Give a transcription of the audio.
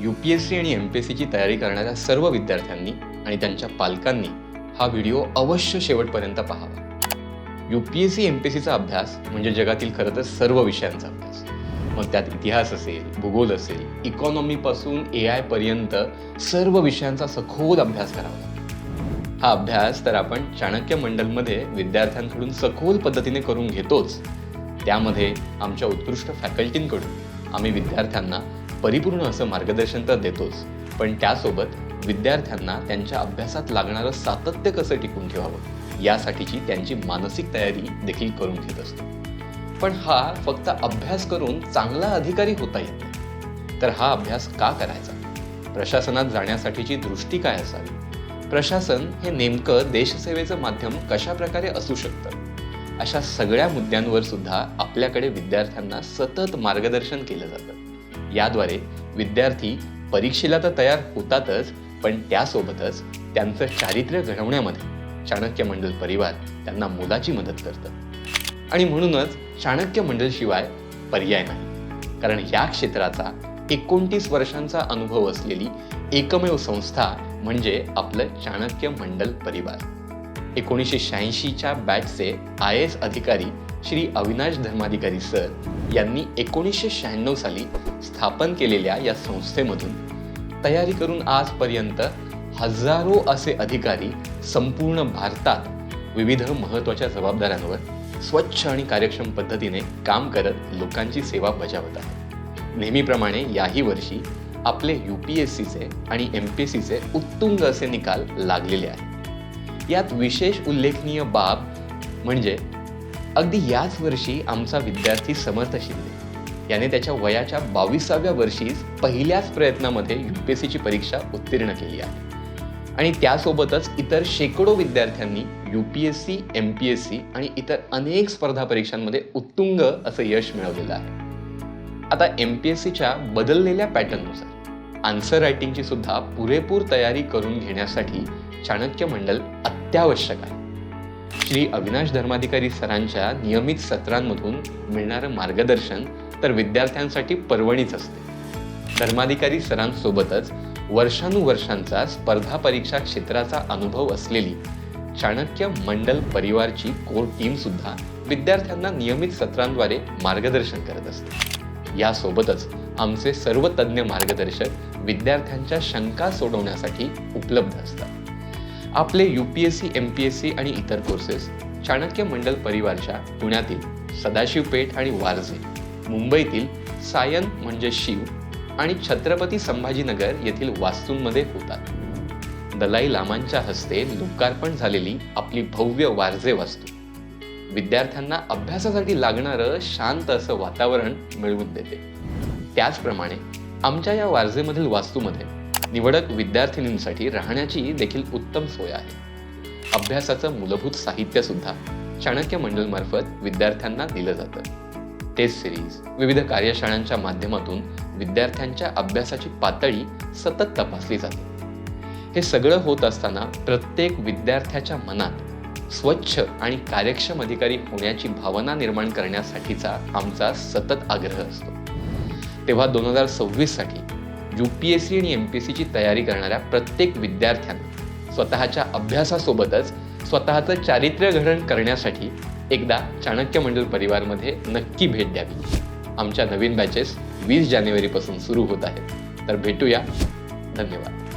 You P S C आणि M P S सीची तयारी करणाऱ्या सर्व विद्यार्थ्यांनी आणि त्यांच्या पालकांनी हा व्हिडिओ अवश्य शेवटपर्यंत पाहावा. U P S C M P S सीचा अभ्यास म्हणजे जगातील खरं तर सर्व विषयांचा अभ्यास. मग त्यात इतिहास असेल भूगोल असेल इकॉनॉमीपासून ए आयपर्यंत सर्व विषयांचा सखोल अभ्यास करावा. हा अभ्यास तर आपण चाणक्य मंडलमध्ये विद्यार्थ्यांकडून सखोल पद्धतीने करून घेतोच. त्यामध्ये आमच्या उत्कृष्ट फॅकल्टींकडून आम्ही विद्यार्थ्यांना परिपूर्ण असं मार्गदर्शन तर देतोच. पण त्यासोबत विद्यार्थ्यांना त्यांच्या अभ्यासात लागणारं सातत्य कसं टिकून ठेवावं? यासाठीची त्यांची मानसिक तयारी देखील करून घेत असतो. पण हा फक्त अभ्यास करून चांगला अधिकारी होता येत नाही. तर हा अभ्यास का करायचा? प्रशासनात जाण्यासाठीची दृष्टी काय असावी? प्रशासन हे नेमकं देशसेवेचं माध्यम कशा प्रकारे असू शकतं? अशा सगळ्या मुद्द्यांवर सुद्धा आपल्याकडे विद्यार्थ्यांना सतत मार्गदर्शन केलं जातं. याद्वारे विद्यार्थी परीक्षेला तर तयार होतातच पण त्यासोबतच त्यांचं चारित्र्य घडवण्यामध्ये चाणक्य मंडळ परिवार त्यांना मोलाची मदत करतं. आणि म्हणूनच चाणक्य मंडल शिवाय पर्याय नाही. कारण या क्षेत्राचा एकोणतीस वर्षांचा अनुभव असलेली एकमेव संस्था म्हणजे आपलं चाणक्य मंडल परिवार. एकोणीसशे शहाऐंशीच्या बॅचचे आय एस अधिकारी श्री अविनाश धर्माधिकारी सर यांनी एकोणीसशे शहाण्णव साली स्थापन केलेल्या या संस्थेमधून तयारी करून आजपर्यंत हजारो असे अधिकारी संपूर्ण भारतात विविध महत्त्वाच्या जबाबदाऱ्यांवर स्वच्छ आणि कार्यक्षम पद्धतीने काम करत लोकांची सेवा बजावतात नेहमीप्रमाणे याही वर्षी आपले यू पी एस सीचे आणि एम पी एस सीचे उत्तुंग असे निकाल लागलेले आहेत. यात विशेष उल्लेखनीय बाब म्हणजे अगदी याच वर्षी आमचा विद्यार्थी समर्थ शिंदे. याने त्याच्या वयाच्या बावीसाव्या वर्षीच पहिल्याच प्रयत्नामध्ये यू पी एस सीची परीक्षा उत्तीर्ण केली आहे. आणि त्यासोबतच इतर शेकडो विद्यार्थ्यांनी U P S C M P S C आणि इतर अनेक स्पर्धा परीक्षांमध्ये उत्तुंग असं यश मिळवलेलं आहे. आता एम पी एस सीच्या बदललेल्या पॅटर्ननुसार आन्सर रायटिंगची सुद्धा पुरेपूर तयारी करून घेण्यासाठी चाणक्य मंडल अत्यावश्यक आहे. श्री अविनाश धर्माधिकारी सरांच्या नियमित सत्रांमधून मिळणारं मार्गदर्शन तर विद्यार्थ्यांसाठी पर्वणीच असते. धर्माधिकारी सरांसोबतच वर्षानुवर्षांचा स्पर्धा परीक्षा क्षेत्राचा अनुभव असलेली चाणक्य मंडल परिवारची कोर टीम सुद्धा विद्यार्थ्यांना नियमित सत्रांद्वारे मार्गदर्शन करत असते. यासोबतच आमचे सर्व तज्ज्ञ मार्गदर्शक विद्यार्थ्यांच्या शंका सोडवण्यासाठी उपलब्ध असतात. आपले U P S C M P S C आणि इतर कोर्सेस चाणक्य मंडल परिवारच्या पुण्यातील सदाशिव पेठ आणि वारजे मुंबईतील सायन म्हणजे शिव आणि छत्रपती संभाजीनगर येथील वास्तूंमध्ये होतात. दलाई लामांच्या हस्ते लोकार्पण झालेली आपली भव्य वारजे वास्तू. विद्यार्थ्यांना अभ्यासासाठी लागणारं शांत असं वातावरण मिळवून देते. त्याचप्रमाणे आमच्या या वारजेमधील वास्तूमध्ये निवडक विद्यार्थिनींसाठी राहण्याची देखील उत्तम सोय आहे. अभ्यासाचं मूलभूत साहित्य सुद्धा चाणक्य मंडळमार्फत विद्यार्थ्यांना दिलं जातं. टेस्ट सिरीज विविध कार्यशाळांच्या माध्यमातून विद्यार्थ्यांच्या अभ्यासाची पातळी सतत तपासली जाते. हे सगळं होत असताना प्रत्येक विद्यार्थ्याच्या मनात स्वच्छ आणि कार्यक्षम अधिकारी होण्याची भावना निर्माण करण्यासाठीचा आमचा सतत आग्रह असतो. तेव्हा दोन हजार सव्वीससाठी यू पी एस सी आणि एम पी एस सीची तयारी करणाऱ्या प्रत्येक विद्यार्थ्यांना स्वतःच्या अभ्यासासोबतच स्वतःचं चारित्र्य घडण करण्यासाठी एकदा चाणक्य मंडल परिवारमध्ये नक्की भेट द्यावी. आमच्या नवीन बॅचेस वीस जानेवारीपासून सुरू होत आहेत. तर भेटूया. धन्यवाद.